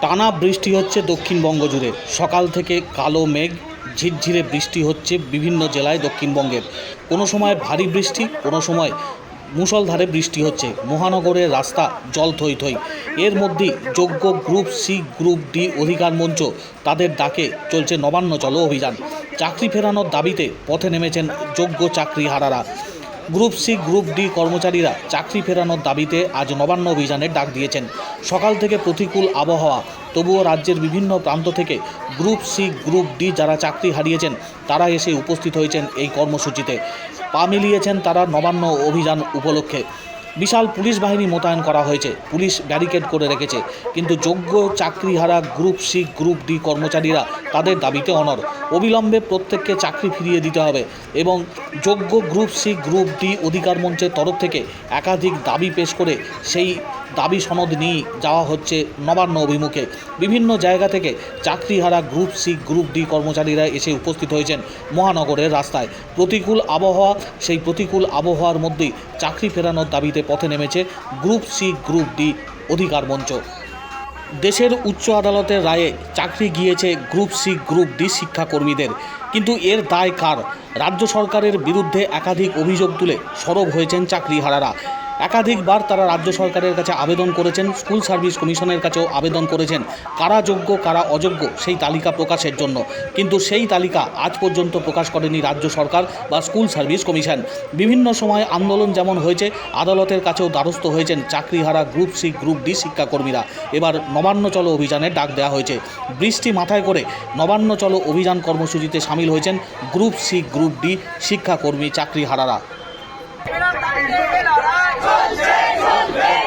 টানা বৃষ্টি হচ্ছে দক্ষিণবঙ্গ জুড়ে। সকাল থেকে কালো মেঘ, ঝিরঝিরে বৃষ্টি হচ্ছে বিভিন্ন জেলায় দক্ষিণবঙ্গের। কোনো সময় ভারী বৃষ্টি, কোনো সময় মুষলধারে বৃষ্টি হচ্ছে। মহানগরের রাস্তা জল থই থই। এর মধ্যেই যোগ্য গ্রুপ সি, গ্রুপ ডি অধিকার মঞ্চ তাদের ডাকে চলছে নবান্ন চলো অভিযান। চাকরি ফেরানোর দাবিতে পথে নেমেছেন যোগ্য চাকরিহারারা। গ্রুপ সি, গ্রুপ ডি কর্মচারীরা চাকরি ফেরানোর দাবিতে আজ নবান্ন অভিযানের ডাক দিয়েছেন। সকাল থেকে প্রতিকূল আবহাওয়া, তবুও রাজ্যের বিভিন্ন প্রান্ত থেকে গ্রুপ সি, গ্রুপ ডি যারা চাকরি হারিয়েছেন, তারা এসে উপস্থিত হয়েছেন এই কর্মসূচিতে। পা মিলিয়েছেন তারা নবান্ন অভিযান উপলক্ষে। বিশাল পুলিশ বাহিনী মোতায়েন করা হয়েছে। পুলিশ ব্যারিকেড করে রেখেছে। কিন্তু যোগ্য চাকরিহারা গ্রুপ সি, গ্রুপ ডি কর্মচারীরা তাদের দাবিতে অনর অবিলম্বে প্রত্যেককে চাকরি ফিরিয়ে দিতে হবে এবং যোগ্য গ্রুপ সি, গ্রুপ ডি অধিকার মঞ্চের তরফ থেকে একাধিক দাবি পেশ করে সেই দাবি সনদ নিয়ে যাওয়া হচ্ছে নবান্ন অভিমুখে। বিভিন্ন জায়গা থেকে চাকরিহারা গ্রুপ সি, গ্রুপ ডি কর্মচারীরা এসে উপস্থিত হয়েছেন মহানগরের রাস্তায়। প্রতিকূল আবহাওয়া, সেই প্রতিকূল আবহাওয়ার মধ্যেই চাকরি ফেরানোর দাবিতে পথে নেমেছে গ্রুপ সি, গ্রুপ ডি অধিকার মঞ্চ। দেশের উচ্চ আদালতের রায়ে চাকরি গিয়েছে গ্রুপ সি, গ্রুপ ডি শিক্ষাকর্মীদের। কিন্তু এর দায় কার? রাজ্য সরকারের বিরুদ্ধে একাধিক অভিযোগ তুলে সরব হয়েছেন চাকরিহারারা। একাধিকবার তারা রাজ্য সরকারের কাছে আবেদন করেছেন, স্কুল সার্ভিস কমিশনের কাছেও আবেদন করেছেন, কারা যোগ্য, কারা অযোগ্য সেই তালিকা প্রকাশের জন্য। কিন্তু সেই তালিকা আজ পর্যন্ত প্রকাশ করেনি রাজ্য সরকার বা স্কুল সার্ভিস কমিশন। বিভিন্ন সময় আন্দোলন যেমন হয়েছে, আদালতের কাছেও দ্বারস্থ হয়েছেন চাকরিহারা গ্রুপ সি, গ্রুপ ডি শিক্ষাকর্মীরা। এবার নবান্ন চলো অভিযানের ডাক দেওয়া হয়েছে। বৃষ্টি মাথায় করে নবান্ন চলো অভিযান কর্মসূচিতে সামিল হয়েছেন গ্রুপ সি, গ্রুপ ডি শিক্ষাকর্মী চাকরিহারারা। Rodrigo Bem!